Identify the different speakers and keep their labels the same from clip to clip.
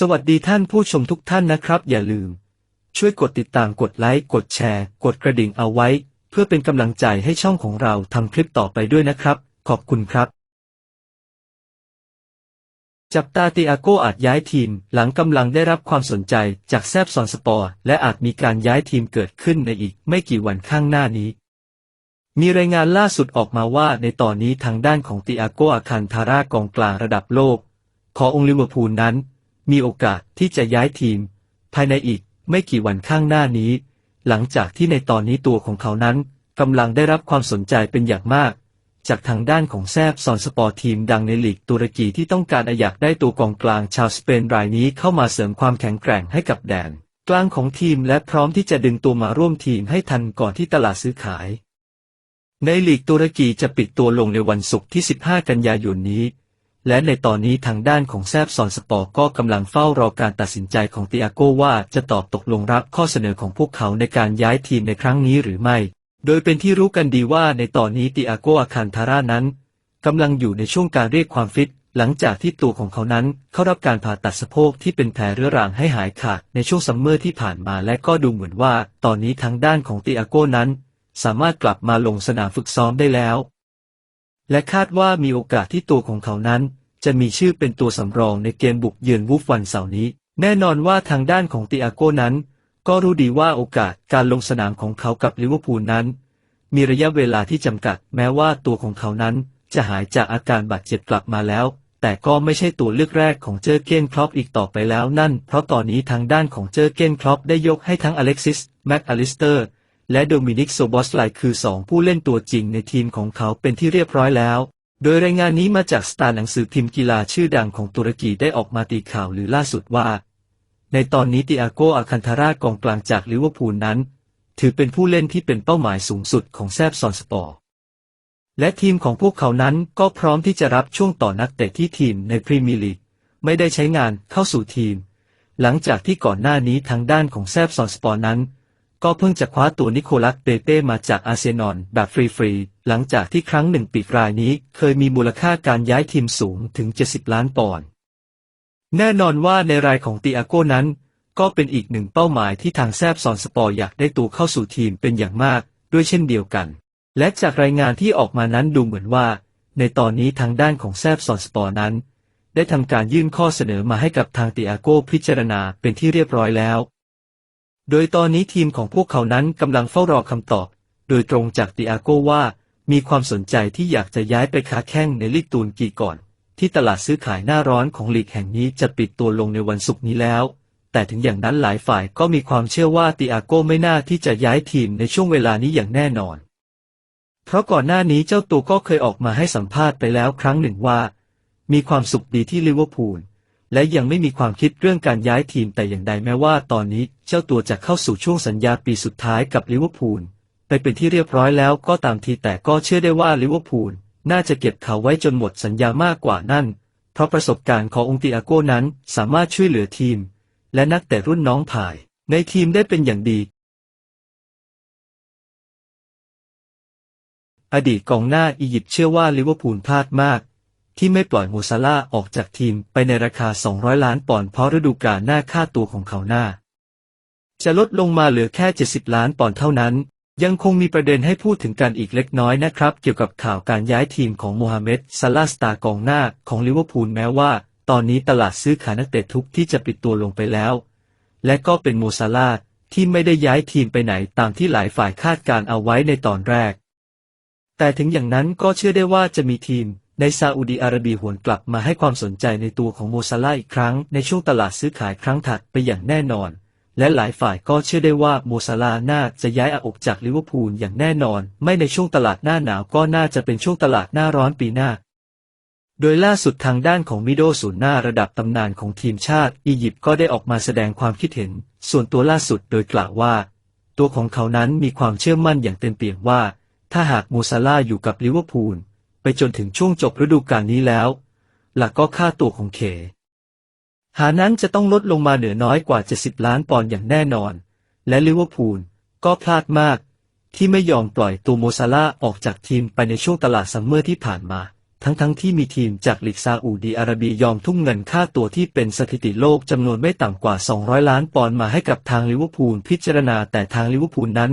Speaker 1: สวัสดีท่านผู้ชมทุกท่านนะครับ อย่าลืม ช่วยกดติดตามกดไลค์กดแชร์ กดกระดิ่งเอาไว้ เพื่อเป็นกำลังใจให้ช่องของเราทำคลิปต่อไปด้วยนะครับ ขอบคุณครับ จับตาติอาโกอาจย้ายทีม หลังกำลังได้รับความสนใจจากแซบซอนสปอร์และอาจมีการย้ายทีมเกิดขึ้นในอีกไม่กี่วันข้างหน้านี้ มีรายงานล่าสุดออกมาว่าในตอนนี้ทางด้านของติอาโกอาคันทาร่ากองกลางระดับโลก ขององลิเวอร์พูลนั้น มีโอกาสที่จะย้ายทีม ภายในอีกไม่กี่วันข้างหน้านี้ หลังจากที่ในตอนนี้ตัวของเขานั้นกำลังได้รับความสนใจเป็นอย่างมาก จากทางด้านของแซบซอนสปอร์ทีมดังในลีกตุรกีที่ต้องการอยากได้ตัวกองกลางชาวสเปนรายนี้เข้ามาเสริมความแข็งแกร่งให้กับแดน กลางของทีมและพร้อมที่จะดึงตัวมาร่วมทีมให้ทันก่อนที่ตลาดซื้อขาย ในลีกตุรกีจะปิดตัวลงในวันศุกร์ที่ 15 กันยายนนี้ และในตอนนี้ทางด้านของแซบซอนสปอร์ก็กำลังเฝ้ารอการตัดสินใจของติอาโกว่าจะตอบตกลงรับข้อเสนอของพวกเขาในการย้ายทีมในครั้งนี้หรือไม่ โดยเป็นที่รู้กันดีว่าในตอนนี้ติอาโกอาคันทาร่านั้นกำลังอยู่ในช่วงการเรียกความฟิต หลังจากที่ตัวของเขานั้นเข้ารับการผ่าตัดสะโพกที่เป็นแผลเรื้อรังให้หายขาดในช่วงซัมเมอร์ที่ผ่านมาและก็ดูเหมือนว่า ตอนนี้ทางด้านของติอาโกนั้น สามารถกลับมาลงสนามฝึกซ้อมได้แล้ว และคาดว่ามีโอกาสที่ตัวของเขานั้น จะมีชื่อเป็นตัวสำรองในเกมบุกเยือนวูฟวันเสาร์นี้ แน่นอนว่าทางด้านของติอาโก้นั้น ก็รู้ดีว่าโอกาสการลงสนามของเขากับลิเวอร์พูลนั้น มีระยะเวลาที่จำกัดแม้ว่าตัวของเขานั้น จะหายจากอาการบาดเจ็บกลับมาแล้ว แต่ก็ไม่ใช่ตัวเลือกแรกของเจอร์เก้นคลอปอีกต่อไปแล้วนั่น เพราะตอนนี้ทางด้านของเจอร์เก้นคลอปได้ยกให้ทั้งอเล็กซิสแม็กอลิสเตอร์และโดมินิกโซบอสไลคือ 2 ผู้เล่นตัวจริงในทีมของเขาเป็นที่เรียบร้อยแล้ว โดยรายงานนี้มาจากสตาร์หนังสือพิมพ์กีฬาชื่อดังของตุรกีได้ออกมาตีข่าวหรือล่าสุดว่า ในตอนนี้ติอาโกอาคันทารากองกลางจากลิเวอร์พูลนั้น ถือเป็นผู้เล่นที่เป็นเป้าหมายสูงสุดของแซบซอนสปอร์ และทีมของพวกเขานั้นก็พร้อมที่จะรับช่วงต่อนักเตะที่ทีมในพรีเมียร์ลีกไม่ได้ใช้งานเข้าสู่ทีม หลังจากที่ก่อนหน้านี้ทางด้านของแซบซอนสปอร์นั้น ก็เพิ่งจะคว้าตัวนิโคลัสเปเป้มาจากอาร์เซนอลแบบฟรีๆ หลังจากที่ครั้งหนึ่งปีกรายนี้เคยมีมูลค่าการย้ายทีมสูงถึง 70 ล้านปอนด์ แน่นอนว่าในรายของติอาโก้นั้น ก็เป็นอีกหนึ่งเป้าหมายที่ทางแซบซอนสปอร์อยากได้ตัวเข้าสู่ทีมเป็นอย่างมากด้วยเช่นเดียวกัน และจากรายงานที่ออกมานั้นดูเหมือนว่า ในตอนนี้ทางด้านของแซบซอนสปอร์นั้น ได้ทำการยื่นข้อเสนอมาให้กับทางติอาโก้พิจารณาเป็นที่เรียบร้อยแล้ว โดยตอนนี้ทีมของพวกเขานั้นกำลังเฝ้ารอคำตอบ โดยตรงจากติอาโก้ว่า มีความสนใจที่อยากจะย้ายไปค้าแข่งในลีกตูนกีก่อน ที่ตลาดซื้อขายหน้าร้อนของลีกแห่งนี้จะปิดตัวลงในวันศุกร์นี้แล้ว แต่ถึงอย่างนั้นหลายฝ่ายก็มีความเชื่อว่าติอาโกไม่น่าที่จะย้ายทีมในช่วงเวลานี้อย่างแน่นอน เพราะก่อนหน้านี้เจ้าตัวก็เคยออกมาให้สัมภาษณ์ไปแล้วครั้งหนึ่งว่า มีความสุขดีที่ลิเวอร์พูลและยังไม่มีความคิดเรื่องการย้ายทีมแต่อย่างใดแม้ว่าตอนนี้เจ้าตัวจะเข้าสู่ช่วงสัญญาปีสุดท้ายกับลิเวอร์พูล ไปเป็นที่เรียบร้อยแล้วก็ตามทีแต่ก็เชื่อได้ว่าลิเวอร์พูลน่าจะเก็บเขาไว้จนหมดสัญญามากกว่านั่น เพราะประสบการณ์ขององติอาโก้นั้นสามารถช่วยเหลือทีม และนักแต่รุ่นน้องผ่าย ในทีมได้เป็นอย่างดี อดีตกองหน้าอียิปต์เชื่อว่าลิเวอร์พูลพลาดมาก ที่ไม่ปล่อยโมซาลาออกจากทีมไปในราคา 200 ล้านปอนด์เพราะฤดูกาลหน้าค่าตัวของเขาหน้า จะลดลงมาเหลือแค่ 70 ล้านปอนด์เท่านั้น ยังคงมีประเด็นให้พูดถึงกันอีกเล็กน้อยนะครับ เกี่ยวกับข่าวการย้ายทีมของโมฮัมเหม็ดซาลาสตากองหน้าของลิเวอร์พูลแม้ว่า ตอนนี้ตลาดซื้อขายนักเตะทุกที่จะปิดตัวลงไปแล้ว และก็เป็นโมซาลาที่ไม่ได้ย้ายทีมไปไหนตามที่หลายฝ่ายคาดการเอาไว้ในตอนแรก แต่ถึงอย่างนั้นก็เชื่อได้ว่าจะมีทีมในซาอุดีอาระเบียหวนกลับมาให้ความสนใจในตัวของโมซาลาอีกครั้งในช่วงตลาดซื้อขายครั้งถัดไปอย่างแน่นอน และหลายฝ่ายก็เชื่อได้ว่าโมซาลาหน่าจะย้ายอาอกจากลิเวอร์พูลอย่างแน่นอน ไม่ในช่วงตลาดหน้าหนาวก็น่าจะเป็นช่วงตลาดหน้าร้อนปีหน้า โดยล่าสุดทางด้านของมิโดศูนย์หน้าระดับตำนานของทีมชาติ อียิปต์ก็ได้ออกมาแสดงความคิดเห็น ส่วนตัวล่าสุดโดยกล่าวว่า ตัวของเขานั้นมีความเชื่อมั่นอย่างเต็มเปี่ยมว่า ถ้าหากโมซาลาอยู่กับลิเวอร์พูลไปจนถึงช่วงจบฤดูกาลนี้แล้ว หลักก็ค่าตัวของเค หานั้นจะต้องลดลงมาเหลือน้อยกว่า 70 ล้านปอนด์อย่างแน่นอน และลิเวอร์พูลก็พลาดมาก ที่ไม่ยอมปล่อยตัวโมซาลาออกจากทีมไปในช่วงตลาดซัมเมอร์ที่ผ่านมา ทั้งๆทที่มีทีมจากลีกซาอุดีอาระเบียยอมทุ่มเงินค่าตัวที่เป็นสถิติโลกจำนวนไม่ต่ำกว่า 200 ล้านปอนด์มาให้กับทางลิเวอร์พูลพิจารณาแต่ทางลิเวอร์พูลนั้น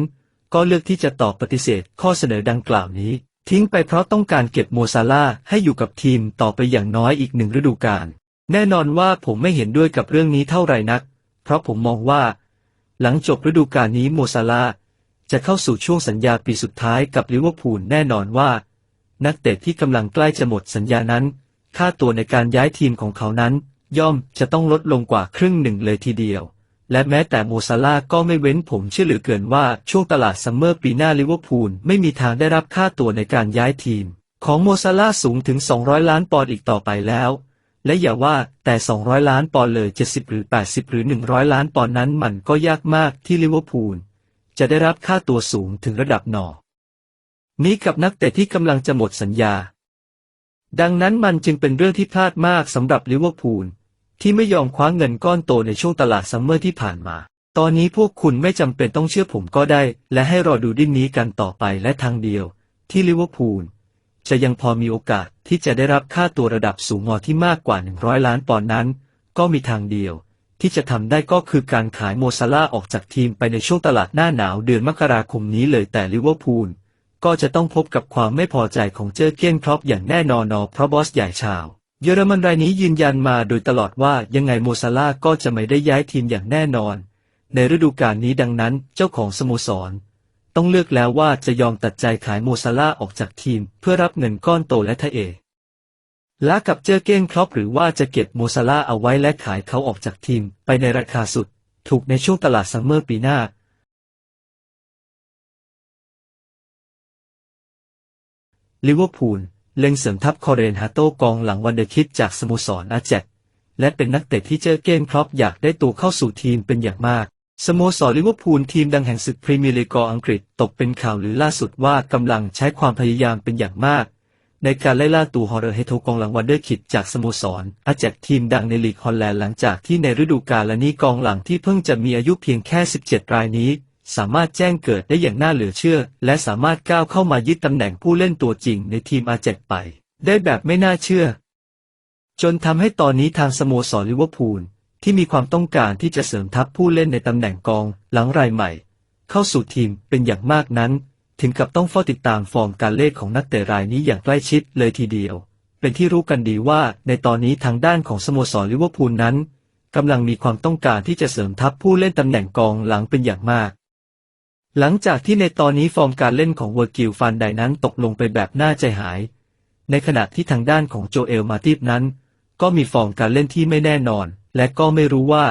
Speaker 1: ก็เลือกที่จะตอบปฏิเสธข้อเสนอดังกล่าวนี้ ทิ้งไปเพราะต้องการเก็บโมซาลาให้อยู่กับทีมต่อไปอย่างน้อยอีกหนึ่งฤดูกาล แน่นอนว่าผมไม่เห็นด้วยกับเรื่องนี้เท่าไหร่นัก เพราะผมมองว่า หลังจบฤดูกาลนี้โมซาลาจะเข้าสู่ช่วงสัญญาปีสุดท้ายกับลิเวอร์พูลแน่นอนว่า นักเตะที่กำลังใกล้จะหมดสัญญานั้น ค่าตัวในการย้ายทีมของเขานั้น ย่อมจะต้องลดลงกว่าครึ่งหนึ่งเลยทีเดียว และแม้แต่โมซาลาก็ไม่เว้นผมเชื่อเหลือเกินว่าช่วงตลาดซัมเมอร์ปีหน้าลิเวอร์พูลไม่มีทางได้รับค่าตัวในการย้ายทีม ของโมซาลาสูงถึง 200 ล้านปอนด์อีกต่อไปแล้ว และอย่าว่าแต่200ล้านปอนด์เลย70หรือ80หรือ100ล้านปอนด์นั้นมันก็ยากมากที่ลิเวอร์พูลจะได้รับค่าตัวสูงถึงระดับหนอ นี้กับนักเตะที่กำลังจะหมดสัญญา ดังนั้นมันจึงเป็นเรื่องที่พลาดมากสำหรับลิเวอร์พูลที่ไม่ยอมคว้าเงินก้อนโตในช่วงตลาดซัมเมอร์ที่ผ่านมา ตอนนี้พวกคุณไม่จำเป็นต้องเชื่อผมก็ได้ และให้รอดูดิ้นนี้กันต่อไปและทางเดียว ที่ลิเวอร์พูล จะยังพอมีโอกาสที่จะได้รับค่าตัวระดับสูงงอที่มากกว่า 100 ล้านปอนด์นั้น ก็มีทางเดียว ที่จะทำได้ก็คือการขายโมซาลาออกจากทีมไปในช่วงตลาดหน้าหนาวเดือนมกราคมนี้เลยแต่ลิเวอร์พูลก็จะต้องพบกับความไม่พอใจของเจอเก้นครอปอย่างแน่นอนนอเพราะบอสใหญ่ชาว เยอรมันรายนี้ยืนยันมาโดยตลอดว่ายังไงโมซาลาก็จะไม่ได้ย้ายทีมอย่างแน่นอน ในฤดูกาลนี้ดังนั้นเจ้าของสโมสร ต้องเลือกแล้วว่าจะยอมตัดใจขายโมซาลาออกจากทีม เพื่อรับเงินก้อนโตและทะเอและกับเจอเก้งครอปหรือว่าจะเก็บโมซาลาเอาไว้และขายเขาออกจากทีม ไปในราคาสุด ถูกในช่วงตลาดซัมเมอร์ปีหน้าลิเวอร์พูลเล็งเสริมทัพคอเรนฮาโตกองหลังวันเดอร์คิดจากสโมสรอาแจกและเป็นนักเตะที่เจอเก้งครอปอยากได้ตัวเข้าสู่ทีมเป็นอย่างมาก สโมสรลิเวอร์พูลทีมดังแห่งศึกพรีเมียร์ลีกอังกฤษตกเป็นข่าวหรือล่าสุดว่ากำลังใช้ความพยายามเป็นอย่างมาก ในการไล่ล่าตัวฮอร์เรเฮโทกองหลังวันเดอร์คิดจากสโมสรอาแจกทีมดังในลีกฮอลแลนด์หลังจากที่ในฤดูกาลนี้กองหลังที่เพิ่งจะมีอายุเพียงแค่ 17 รายนี้ สามารถแจ้งเกิดได้อย่างน่าเหลือเชื่อ และสามารถก้าวเข้ามายึดตำแหน่งผู้เล่นตัวจริงในทีมอาแจกไป ได้แบบไม่น่าเชื่อ จนทำให้ตอนนี้ทางสโมสรลิเวอร์พูล ที่มีความต้องการที่จะเสริมทัพผู้เล่นในตำแหน่งกองหลังรายใหม่ เข้าสู่ทีมเป็นอย่างมากนั้น ถึงกับต้องเฝ้าติดตามฟอร์มการเล่นของนักเตะรายนี้อย่างใกล้ชิดเลยทีเดียว เป็นที่รู้กันดีว่าในตอนนี้ทางด้านของสโมสรลิเวอร์พูลนั้นกำลังมีความต้องการที่จะเสริมทัพผู้เล่นตำแหน่งกองหลังเป็นอย่างมาก หลังจากที่ในตอนนี้ฟอร์มการเล่นของเวอร์กิลฟันไดนั้นตกลงไปแบบน่าใจหาย ในขณะที่ทางด้านของโจเอลมาติฟนั้น ก็มีฟอร์มการเล่นที่ไม่แน่นอน และก็ไม่รู้ว่า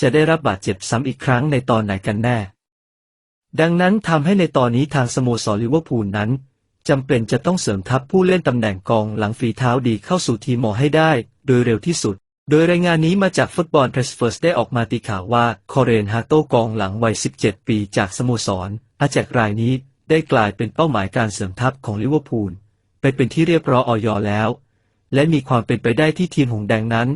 Speaker 1: จะได้รับบาดเจ็บซ้ำอีกครั้งในตอนไหนกันแน่ ดังนั้นทำให้ในตอนนี้ทางสโมสรลิเวอร์พูลนั้นจำเป็นจะต้องเสริมทัพผู้เล่นตำแหน่งกองหลังฝีเท้าดีเข้าสู่ทีมหมอให้ได้ โดยเร็วที่สุด โดยรายงานนี้มาจากฟุตบอล Transfers ได้ออกมาตีข่าวว่าคอเรนฮาโตกองหลังวัย 17 ปีจากสโมสรอาแจกรายนี้ได้กลายเป็นเป้าหมายการเสริมทัพของลิเวอร์พูลไปเป็นที่เรียบร้อยออยแล้ว และมีความเป็นไปได้ที่ทีมหงแดงนั้น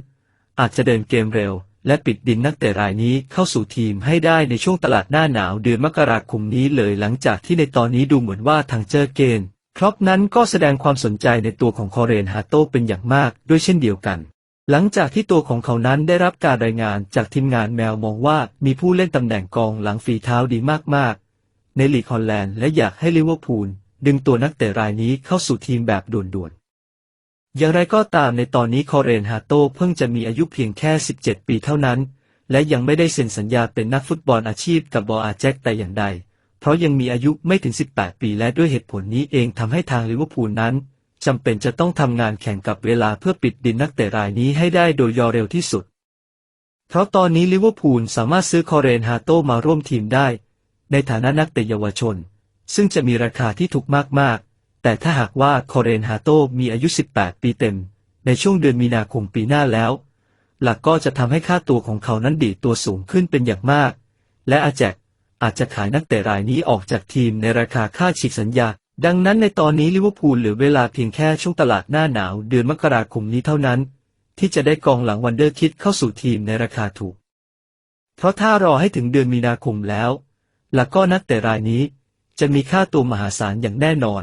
Speaker 1: อาจจะเดินเกมเร็ว และปิดดินนักเตะรายนี้เข้าสู่ทีมให้ได้ในช่วงตลาดหน้าหนาวเดือนมกราคมนี้เลยหลังจากที่ในตอนนี้ดูเหมือนว่าทางเจอเกนครอปนั้นก็แสดงความสนใจในตัวของคอเรนฮาโตเป็นอย่างมากด้วยเช่นเดียวกัน หลังจากที่ตัวของเขานั้นได้รับการรายงานจากทีมงานแมวมองว่ามีผู้เล่นตำแหน่งกองหลังฝีเท้าดีมากๆ ในลีกฮอลแลนด์และอยากให้ลิเวอร์พูลดึงตัวนักเตะรายนี้เข้าสู่ทีมแบบด่วนๆ อย่างไรก็ตามในตอนนี้คอเรนฮาโตเพิ่งจะมีอายุเพียงแค่ 17 ปีเท่านั้น และยังไม่ได้เซ็นสัญญาเป็นนักฟุตบอลอาชีพกับบออาแจ็คแต่อย่างใด เพราะยังมีอายุไม่ถึง 18 ปีและด้วยเหตุผลนี้เองทำให้ทางลิเวอร์พูลนั้นจำเป็นจะต้องทำงานแข่งกับเวลาเพื่อปิดดินนักเตะรายนี้ให้ได้โดยยอเร็วที่สุด เพราะตอนนี้ลิเวอร์พูลสามารถซื้อคอเรนฮาโตมาร่วมทีมได้ ในฐานะนักเตะเยาวชน ซึ่งจะมีราคาที่ถูกมากๆ แต่ถ้าหากว่าคอเรนฮาโตมีอายุ 18 ปีเต็ม ในช่วงเดือนมีนาคมปีหน้าแล้ว หลักก็จะทำให้ค่าตัวของเขานั้นดีตัวสูงขึ้นเป็นอย่างมาก และอาแจกอาจจะขายนักเตะรายนี้ออกจากทีมในราคาค่าฉีกสัญญา ดังนั้นในตอนนี้ลิเวอร์พูลเหลือเวลาเพียงแค่ช่วงตลาดหน้าหนาวเดือนมกราคมนี้เท่านั้น ที่จะได้กองหลังวันเดอร์คิดเข้าสู่ทีมในราคาถูก เพราะถ้ารอให้ถึงเดือนมีนาคมแล้ว หลักก็นักเตะรายนี้ จะมีค่าตัวมหาศาลอย่างแน่นอน